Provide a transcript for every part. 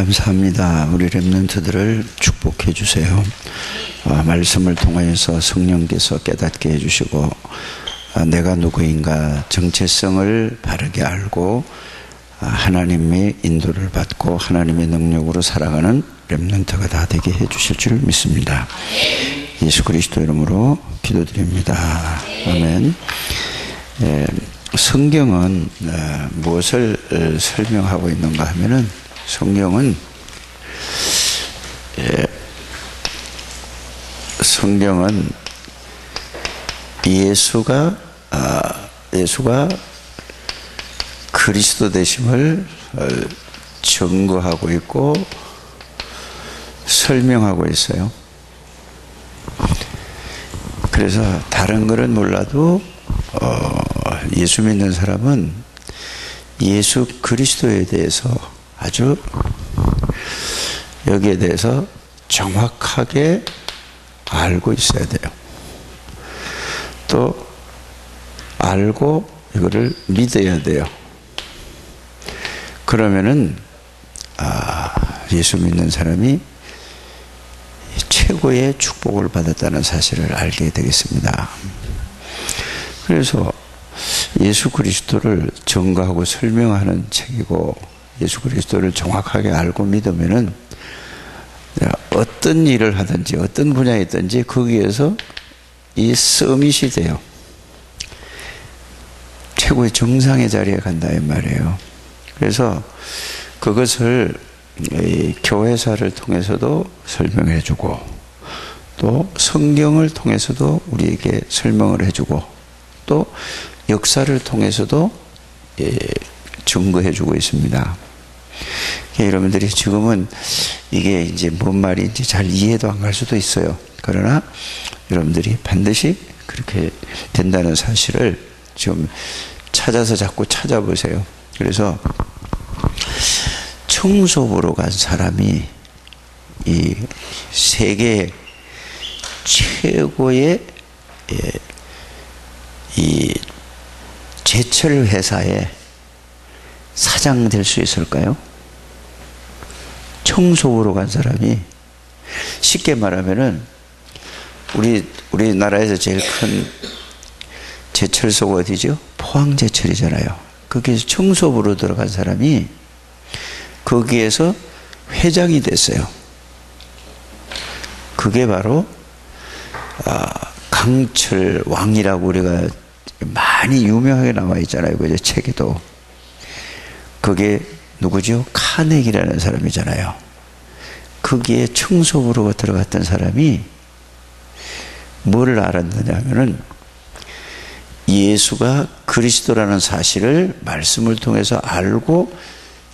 감사합니다. 우리 랩런트들을 축복해 주세요. 아, 말씀을 통하여서 성령께서 깨닫게 해주시고 아, 내가 누구인가 정체성을 바르게 알고 아, 하나님의 인도를 받고 하나님의 능력으로 살아가는 랩런트가 다 되게 해주실 줄 믿습니다. 예수 그리스도 이름으로 기도드립니다. 아멘. 예, 성경은 어, 무엇을 어, 설명하고 있는가 하면은 성경은 예, 성경은 예수가 아, 예수가 그리스도 되심을 어, 증거하고 있고 설명하고 있어요. 그래서 다른 거는 몰라도 어, 예수 믿는 사람은 예수 그리스도에 대해서 아주 여기에 대해서 정확하게 알고 있어야 돼요. 또 알고 이거를 믿어야 돼요. 그러면은 아, 예수 믿는 사람이 최고의 축복을 받았다는 사실을 알게 되겠습니다. 그래서 예수 그리스도를 증거하고 설명하는 책이고 예수 그리스도를 정확하게 알고 믿으면은 어떤 일을 하든지 어떤 분야에 있든지 거기에서 이 서밋이 돼요. 최고의 정상의 자리에 간다 이 말이에요. 그래서 그것을 교회사를 통해서도 설명해 주고 또 성경을 통해서도 우리에게 설명을 해 주고 또 역사를 통해서도 예, 증거해 주고 있습니다. 여러분들이 지금은 이게 이제 뭔 말인지 잘 이해도 안 갈 수도 있어요. 그러나 여러분들이 반드시 그렇게 된다는 사실을 좀 찾아서 자꾸 찾아보세요. 그래서 청소부로 간 사람이 이 세계 최고의 예, 이 제철 회사의 사장 될 수 있을까요? 청소부로 간 사람이 쉽게 말하면은 우리 우리나라에서 제일 큰 제철소가 어디죠? 포항 제철이잖아요. 거기에서 청소부로 들어간 사람이 거기에서 회장이 됐어요. 그게 바로 아, 강철 왕이라고 우리가 많이 유명하게 나와 있잖아요. 그죠? 책에도. 그게 누구죠? 카네기라는 사람이잖아요. 거기에 청소부로 들어갔던 사람이 뭐를 알았느냐 하면은 예수가 그리스도라는 사실을 말씀을 통해서 알고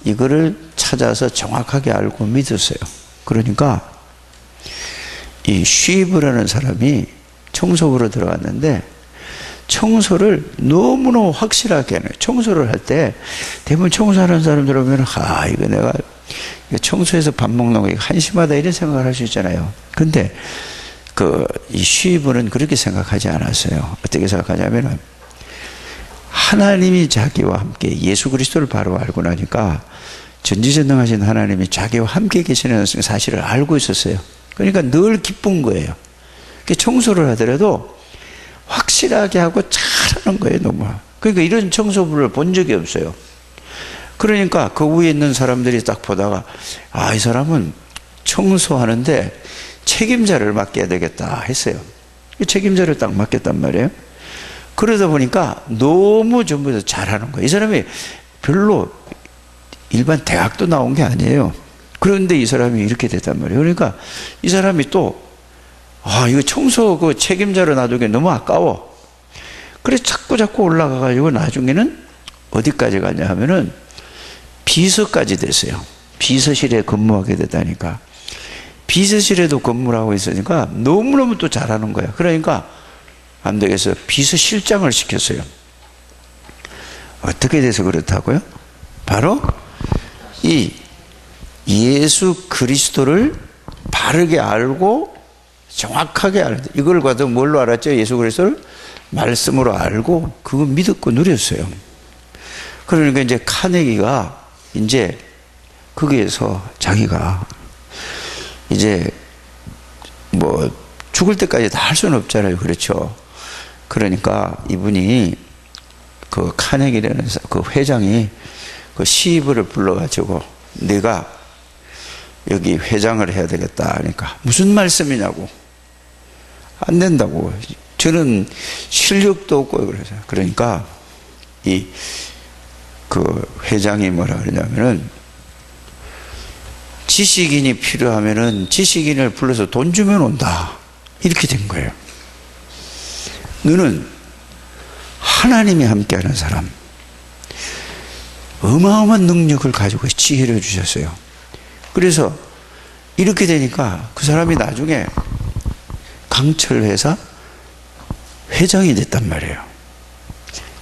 이거를 찾아서 정확하게 알고 믿었어요. 그러니까 이 쉬브라는 사람이 청소부로 들어갔는데 청소를 너무너무 확실하게 해요. 청소를 할 때 대부분 청소하는 사람들 오면 아 이거 내가 청소해서 밥 먹는 거 한심하다 이런 생각을 할 수 있잖아요. 근데 그이 쉬브는 그렇게 생각하지 않았어요. 어떻게 생각하냐면은 하나님이 자기와 함께 예수 그리스도를 바로 알고 나니까 전지전능하신 하나님이 자기와 함께 계시는 사실을 알고 있었어요. 그러니까 늘 기쁜 거예요. 청소를 하더라도 확실하게 하고 잘하는 거예요, 너무. 그러니까 이런 청소부를 본 적이 없어요. 그러니까 그 위에 있는 사람들이 딱 보다가, 아, 이 사람은 청소하는데 책임자를 맡겨야 되겠다 했어요. 책임자를 딱 맡겼단 말이에요. 그러다 보니까 너무 전부 다 잘하는 거예요. 이 사람이 별로 일반 대학도 나온 게 아니에요. 그런데 이 사람이 이렇게 됐단 말이에요. 그러니까 이 사람이 또, 아, 이거 청소 그 책임자로 놔두기 너무 아까워. 그래 자꾸 자꾸 올라가가지고 나중에는 어디까지 가냐 하면은 비서까지 됐어요. 비서실에 근무하게 되다니까. 비서실에도 근무를 하고 있으니까 너무너무 또 잘하는 거야. 그러니까 안 되겠어. 비서실장을 시켰어요. 어떻게 돼서 그렇다고요? 바로 이 예수 그리스도를 바르게 알고 정확하게 알 이걸 가도 뭘로 알았죠? 예수 그리스도를 말씀으로 알고 그거 믿었고 누렸어요. 그러니까 이제 카네기가 이제 거기에서 자기가 이제 뭐 죽을 때까지 다 할 수는 없잖아요. 그렇죠. 그러니까 이분이 그 카네기라는 그 회장이 그 시부를 불러가지고 네가 여기 회장을 해야 되겠다 하니까 무슨 말씀이냐고 안 된다고 저는 실력도 없고 그래서 그러니까 이 그 회장이 뭐라 그러냐면은 지식인이 필요하면은 지식인을 불러서 돈 주면 온다 이렇게 된 거예요. 너는 하나님이 함께하는 사람 어마어마한 능력을 가지고 지혜를 주셨어요. 그래서 이렇게 되니까 그 사람이 나중에 강철 회사 회장이 됐단 말이에요.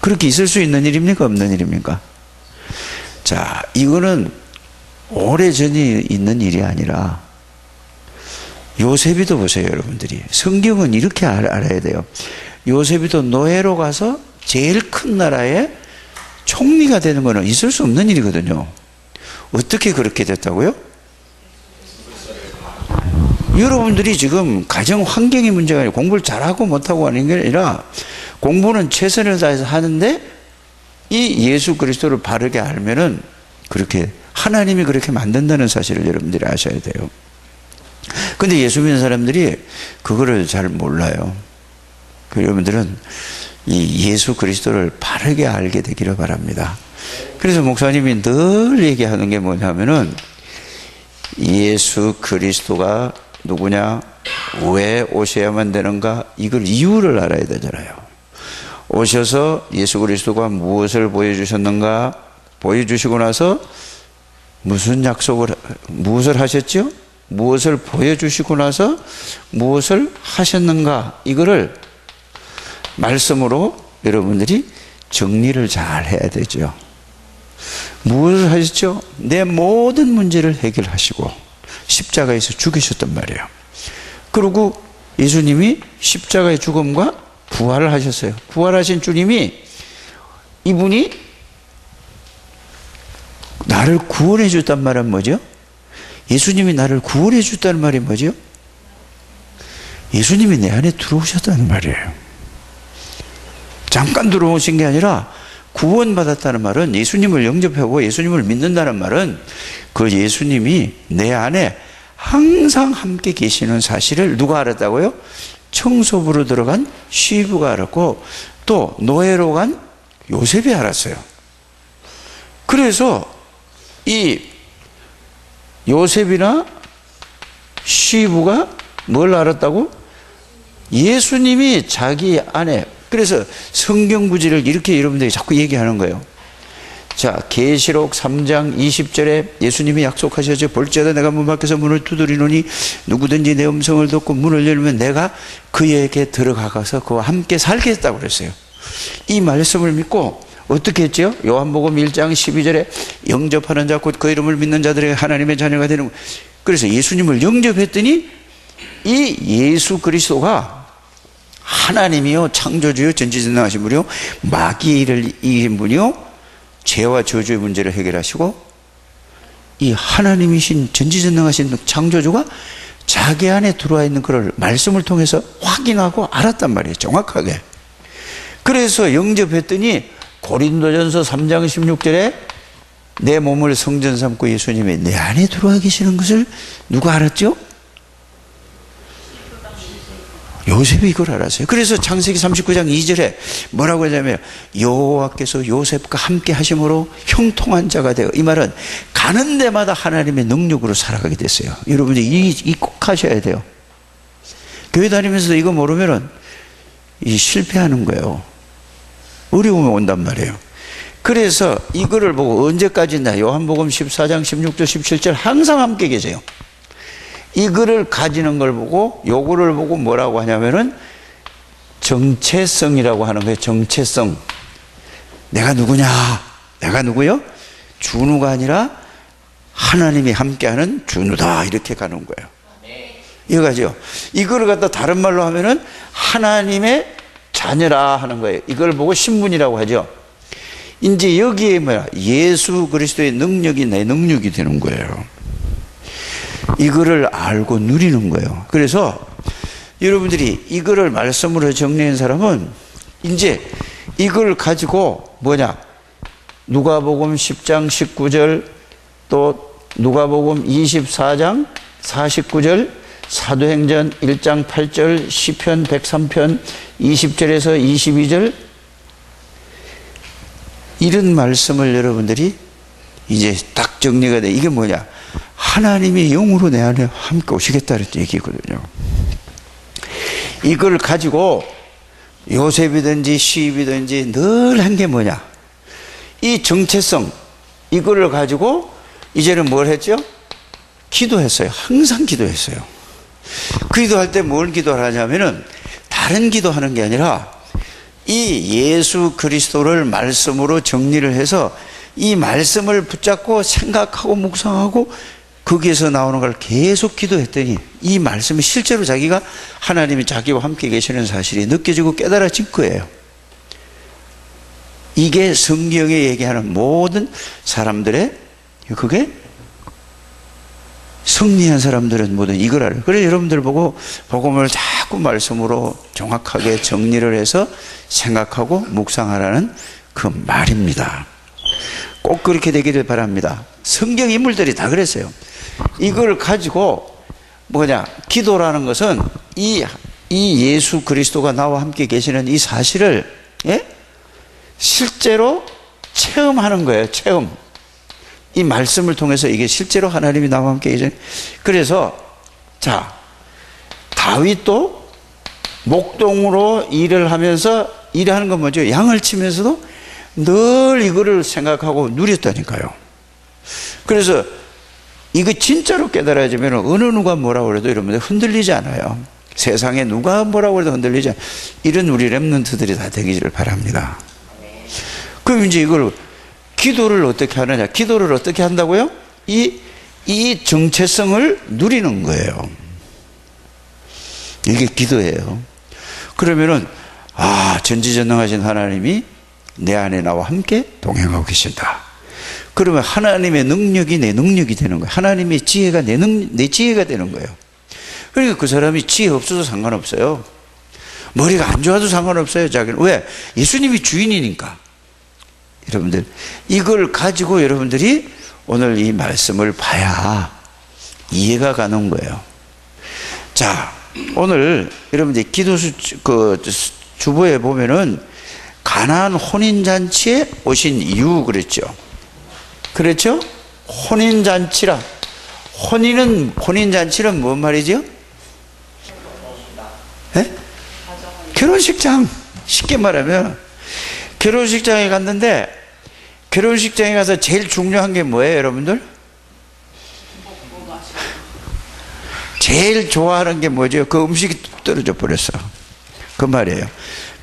그렇게 있을 수 있는 일입니까? 없는 일입니까? 자, 이거는 오래전이 있는 일이 아니라 요셉이도 보세요, 여러분들이. 성경은 이렇게 알, 알아야 돼요. 요셉이도 노예로 가서 제일 큰 나라의 총리가 되는 것은 있을 수 없는 일이거든요. 어떻게 그렇게 됐다고요? 여러분들이 지금 가정 환경이 문제가 아니라 공부를 잘하고 못하고 하는 게 아니라 공부는 최선을 다해서 하는데 이 예수 그리스도를 바르게 알면은 그렇게 하나님이 그렇게 만든다는 사실을 여러분들이 아셔야 돼요. 근데 예수 믿는 사람들이 그거를 잘 몰라요. 그 여러분들은 이 예수 그리스도를 바르게 알게 되기를 바랍니다. 그래서 목사님이 늘 얘기하는 게 뭐냐면은 예수 그리스도가 누구냐? 왜 오셔야만 되는가? 이걸 이유를 알아야 되잖아요. 오셔서 예수 그리스도가 무엇을 보여주셨는가? 보여주시고 나서 무슨 약속을, 무엇을 하셨죠? 무엇을 보여주시고 나서 무엇을 하셨는가? 이거를 말씀으로 여러분들이 정리를 잘 해야 되죠. 무엇을 하셨죠? 내 모든 문제를 해결하시고 십자가에서 죽으셨단 말이에요. 그리고 예수님이 십자가의 죽음과 부활을 하셨어요. 부활하신 주님이 이분이 나를 구원해 줬단 말은 뭐죠? 예수님이 나를 구원해 줬다는 말이 뭐죠? 예수님이 내 안에 들어오셨다는 말이에요. 잠깐 들어오신 게 아니라 구원받았다는 말은 예수님을 영접하고 예수님을 믿는다는 말은 그 예수님이 내 안에 항상 함께 계시는 사실을 누가 알았다고요? 청소부로 들어간 시부가 알았고 또 노예로 간 요셉이 알았어요. 그래서 이 요셉이나 시부가 뭘 알았다고? 예수님이 자기 안에 그래서 성경 구절을 이렇게 여러분들이 자꾸 얘기하는 거예요. 자, 계시록 3장 20절에 예수님이 약속하셨죠. 볼지어다 내가 문 밖에서 문을 두드리노니 누구든지 내 음성을 듣고 문을 열면 내가 그에게 들어가서 그와 함께 살겠다고 그랬어요. 이 말씀을 믿고 어떻게 했죠? 요한복음 1장 12절에 영접하는 자 곧 그 이름을 믿는 자들에게 하나님의 자녀가 되는 그래서 예수님을 영접했더니 이 예수 그리스도가 하나님이요 창조주요 전지전능하신 분이요 마귀를 이긴 분이요 죄와 저주의 문제를 해결하시고 이 하나님이신 전지전능하신 창조주가 자기 안에 들어와 있는 그걸 말씀을 통해서 확인하고 알았단 말이에요 정확하게 그래서 영접했더니 고린도전서 3장 16절에 내 몸을 성전 삼고 예수님이 내 안에 들어와 계시는 것을 누가 알았죠? 요셉이 이걸 알았어요. 그래서 창세기 39장 2절에 뭐라고 하냐면 여호와께서 요셉과 함께 하심으로 형통한 자가 되어 이 말은 가는 데마다 하나님의 능력으로 살아가게 됐어요. 여러분들 이꼭 하셔야 돼요. 교회 다니면서 이거 모르면은 이 실패하는 거예요. 어려움이 온단 말이에요. 그래서 이거를 보고 언제까지나 요한복음 14장 16절 17절 항상 함께 계세요. 이 글을 가지는 걸 보고 요거를 보고 뭐라고 하냐면은 정체성이라고 하는 거예요. 정체성. 내가 누구냐? 내가 누구요? 준우가 아니라 하나님이 함께하는 준우다 이렇게 가는 거예요. 이거죠. 이거를 갖다 다른 말로 하면은 하나님의 자녀라 하는 거예요. 이걸 보고 신분이라고 하죠. 이제 여기에 뭐야? 예수 그리스도의 능력이 내 능력이 되는 거예요. 이거를 알고 누리는 거예요. 그래서 여러분들이 이거를 말씀으로 정리한 사람은 이제 이걸 가지고 뭐냐? 누가복음 10장 19절 또 누가복음 24장 49절 사도행전 1장 8절 시편 103편 20절에서 22절 이런 말씀을 여러분들이 이제 딱 정리가 돼. 이게 뭐냐? 하나님이 영으로 내 안에 함께 오시겠다는 얘기거든요. 이걸 가지고 요셉이든지 시입이든지 늘 한 게 뭐냐? 이 정체성, 이거를 가지고 이제는 뭘 했죠? 기도했어요. 항상 기도했어요. 기도할 때 뭘 기도하냐면은 다른 기도하는 게 아니라 이 예수 그리스도를 말씀으로 정리를 해서 이 말씀을 붙잡고 생각하고 묵상하고 거기에서 나오는 걸 계속 기도했더니 이 말씀이 실제로 자기가 하나님이 자기와 함께 계시는 사실이 느껴지고 깨달아진 거예요. 이게 성경에 얘기하는 모든 사람들의 그게 승리한 사람들은 모든 이걸 알아요. 그래 여러분들 보고 복음을 자꾸 말씀으로 정확하게 정리를 해서 생각하고 묵상하라는 그 말입니다. 꼭 그렇게 되기를 바랍니다. 성경 인물들이 다 그랬어요. 이걸 가지고 뭐냐 기도라는 것은 이, 이 예수 그리스도가 나와 함께 계시는 이 사실을 예? 실제로 체험하는 거예요. 체험. 이 말씀을 통해서 이게 실제로 하나님이 나와 함께 계시 그래서 자 다윗도 목동으로 일을 하면서 일하는 건 뭐죠? 양을 치면서도 늘 이거를 생각하고 누렸다니까요. 그래서 이거 진짜로 깨달아지면 어느 누가 뭐라고 해도 여러분들 흔들리지 않아요. 세상에 누가 뭐라고 해도 흔들리지 않아요. 이런 우리 랩런트들이 다 되기를 바랍니다. 그럼 이제 이걸 기도를 어떻게 하느냐? 기도를 어떻게 한다고요? 이, 이 정체성을 누리는 거예요. 이게 기도예요. 그러면은, 아, 전지전능하신 하나님이 내 안에 나와 함께 동행하고 계신다. 그러면 하나님의 능력이 내 능력이 되는 거예요. 하나님의 지혜가 내 능, 내 지혜가 되는 거예요. 그러니까 그 사람이 지혜 없어도 상관없어요. 머리가 안 좋아도 상관없어요, 자기는. 왜? 예수님이 주인이니까. 여러분들, 이걸 가지고 여러분들이 오늘 이 말씀을 봐야 이해가 가는 거예요. 자, 오늘 여러분들 기도 수 그 주보에 보면은 가나안 혼인 잔치에 오신 이유 그랬죠. 그렇죠? 혼인 잔치라. 혼인은 혼인 잔치는 뭔 말이죠? 네? 결혼식장. 쉽게 말하면 결혼식장에 갔는데 결혼식장에 가서 제일 중요한 게 뭐예요, 여러분들? 제일 좋아하는 게 뭐죠? 그 음식이 떨어져 버렸어. 그 말이에요.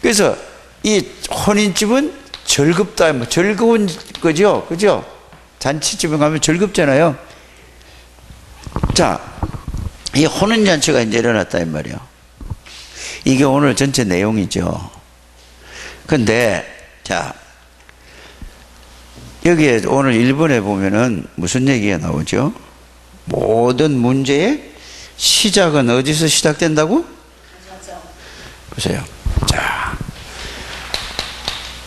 그래서 이 혼인집은 즐겁다, 뭐 즐거운 거죠, 그죠? 잔치집에 가면 즐겁잖아요. 자, 이 혼인 잔치가 이제 일어났다, 이 말이에요. 이게 오늘 전체 내용이죠. 근데, 자, 여기에 오늘 1번에 보면은 무슨 얘기가 나오죠? 모든 문제의 시작은 어디서 시작된다고? 보세요. 자,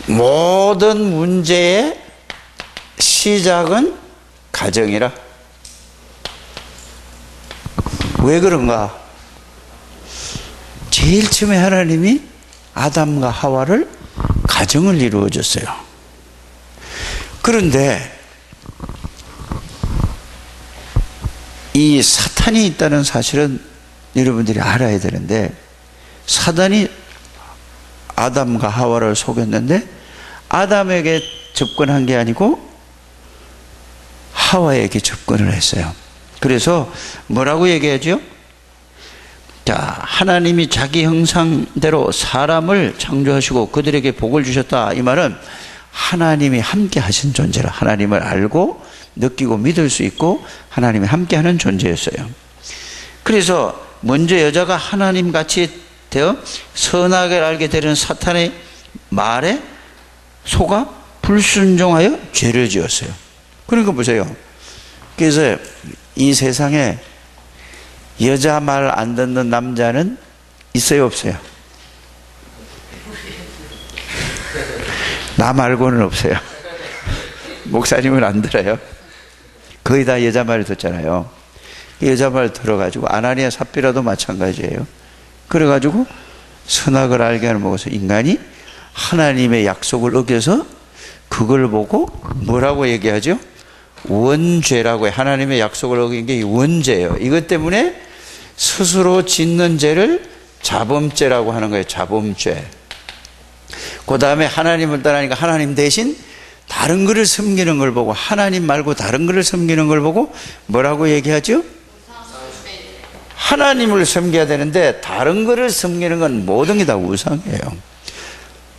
모든 문제의 시작은 가정이라. 왜 그런가? 제일 처음에 하나님이 아담과 하와를 가정을 이루어 줬어요. 그런데 이 사탄이 있다는 사실은 여러분들이 알아야 되는데 사단이 아담과 하와를 속였는데 아담에게 접근한 게 아니고 하와에게 접근을 했어요. 그래서 뭐라고 얘기하죠? 자, 하나님이 자기 형상대로 사람을 창조하시고 그들에게 복을 주셨다. 이 말은 하나님이 함께 하신 존재라. 하나님을 알고 느끼고 믿을 수 있고 하나님이 함께 하는 존재였어요. 그래서 먼저 여자가 하나님 같이 되어 선악을 알게 되는 사탄의 말에 속아 불순종하여 죄를 지었어요. 그러니까 보세요. 그래서 이 세상에 여자 말 안 듣는 남자는 있어요, 없어요? 나 말고는 없어요. 목사님은 안 들어요. 거의 다 여자 말 듣잖아요. 여자 말 들어가지고 아나니아 삽비라도 마찬가지예요. 그래가지고 선악을 알게 하는 먹어서 인간이 하나님의 약속을 어겨서 그걸 보고 뭐라고 얘기하죠? 원죄라고 해. 하나님의 약속을 어긴 게 원죄예요. 이것 때문에 스스로 짓는 죄를 자범죄라고 하는 거예요. 자범죄. 그 다음에 하나님을 떠나니까 하나님 대신 다른 것을 섬기는 걸 보고 하나님 말고 다른 것을 섬기는 걸 보고 뭐라고 얘기하죠? 하나님을 섬겨야 되는데 다른 것을 섬기는 건 모든 게 다 우상이에요.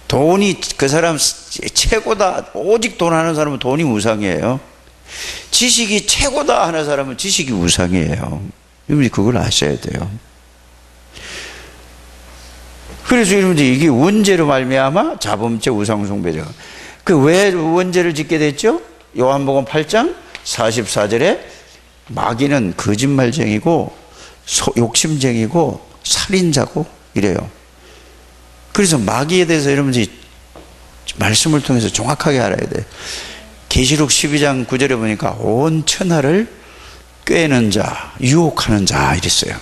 돈이 그 사람 최고다. 오직 돈 하는 사람은 돈이 우상이에요. 지식이 최고다 하는 사람은 지식이 우상이에요. 여러분이 그걸 아셔야 돼요. 그래서 여러분들 이게 원죄로 말미암아 자범죄 우상 숭배죠. 그왜 원죄를 짓게 됐죠? 요한복음 8장 44절에 마귀는 거짓말쟁이고 욕심쟁이고 살인자고 이래요. 그래서 마귀에 대해서 여러분들이 말씀을 통해서 정확하게 알아야 돼. 계시록 12장 9절에 보니까 온 천하를 꿰는 자, 유혹하는 자 이랬어요.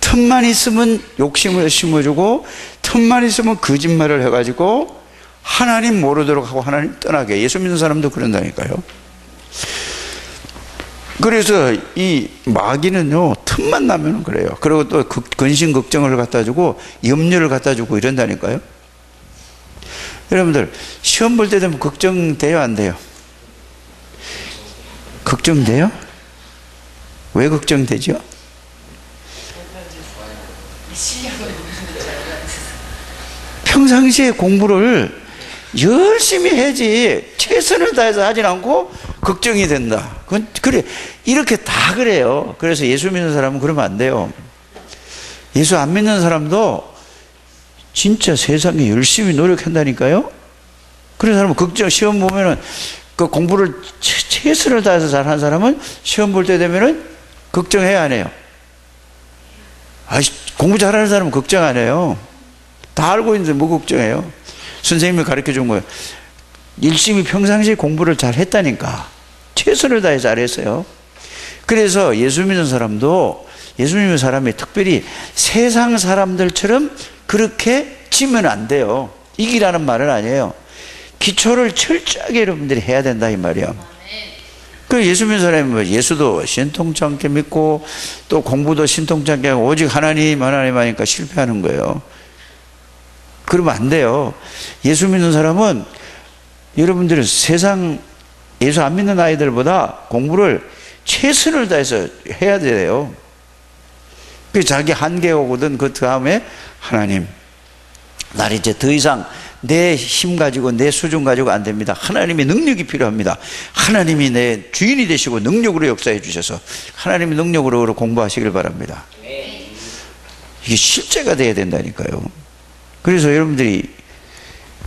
틈만 있으면 욕심을 심어주고 틈만 있으면 거짓말을 해가지고 하나님 모르도록 하고 하나님 떠나게 예수 믿는 사람도 그런다니까요. 그래서 이 마귀는요 틈만 나면 그래요. 그리고 또 근심 걱정을 갖다 주고 염려를 갖다 주고 이런다니까요. 여러분들 시험 볼 때 되면 걱정돼요 안 돼요? 걱정돼요? 왜 걱정되죠? 평상시에 공부를 열심히 해지 최선을 다해서 하진 않고 걱정이 된다. 그건 그래 이렇게 다 그래요. 그래서 예수 믿는 사람은 그러면 안 돼요. 예수 안 믿는 사람도 진짜 세상에 열심히 노력한다니까요. 그런 사람은 걱정 시험 보면은 그 공부를 최선을 다해서 잘한 사람은 시험 볼 때 되면은 걱정해야 안 해요. 아, 공부 잘하는 사람은 걱정 안 해요. 다 알고 있는데 뭐 걱정해요? 선생님이 가르쳐 준 거예요. 열심히 평상시에 공부를 잘 했다니까. 최선을 다해 잘했어요. 그래서 예수 믿는 사람도 예수 믿는 사람이 특별히 세상 사람들처럼 그렇게 지면 안 돼요. 이기라는 말은 아니에요. 기초를 철저하게 여러분들이 해야 된다 이 말이야. 그 예수 믿는 사람이 뭐 예수도 신통치 않게 믿고 또 공부도 신통치 않게 하고 오직 하나님 하나님 하니까 실패하는 거예요. 그러면 안 돼요. 예수 믿는 사람은 여러분들은 세상 예수 안 믿는 아이들보다 공부를 최선을 다해서 해야 돼요. 그 자기 한계 오거든 그 다음에 하나님 날 이제 더 이상 내 힘 가지고 내 수준 가지고 안 됩니다. 하나님의 능력이 필요합니다. 하나님이 내 주인이 되시고 능력으로 역사해 주셔서 하나님의 능력으로 공부하시길 바랍니다. 이게 실제가 돼야 된다니까요. 그래서 여러분들이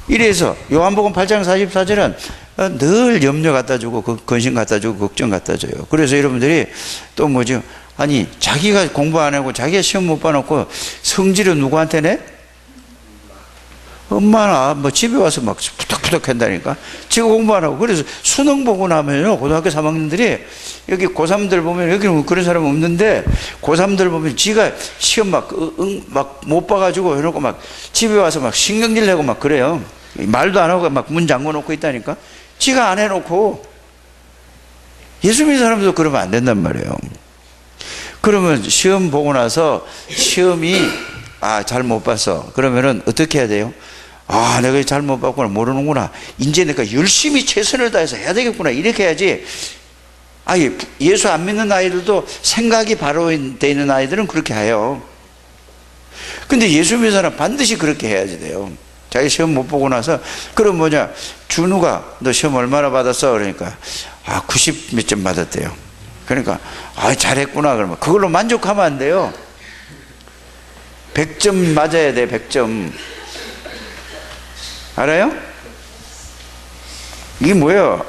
이래서 요한복음 8장 44절은 늘 염려 갖다 주고 근심 갖다 주고 걱정 갖다 줘요. 그래서 여러분들이 또 뭐죠? 아니 자기가 공부 안 하고 자기가 시험 못 봐놓고 성질을 누구한테 내? 엄마나 뭐 집에 와서 막 푸덕푸덕 한다니까. 지가 공부 안 하고. 그래서 수능 보고 나면요. 고등학교 3학년들이 여기 고3들 보면 여기는 그런 사람 없는데 고3들 보면 지가 시험 막, 응, 막못 봐가지고 해놓고 막 집에 와서 막 신경질 내고 막 그래요. 말도 안 하고 막 문 잠궈 놓고 있다니까. 지가 안 해놓고 예수 믿는 사람도 그러면 안 된단 말이에요. 그러면 시험 보고 나서 시험이 아, 잘 못 봤어. 그러면은 어떻게 해야 돼요? 아, 내가 잘못 봤구나. 모르는구나. 이제 내가 열심히 최선을 다해서 해야 되겠구나. 이렇게 해야지. 아, 예수 안 믿는 아이들도 생각이 바로 돼 있는 아이들은 그렇게 해요. 근데 예수 믿는 사람 반드시 그렇게 해야지 돼요. 자기 시험 못 보고 나서, 그럼 뭐냐. 준우가 너 시험 얼마나 받았어? 그러니까, 아, 90 몇 점 받았대요. 그러니까, 아, 잘했구나. 그러면 그걸로 만족하면 안 돼요. 100점 맞아야 돼, 100점. 알아요? 이게 뭐야?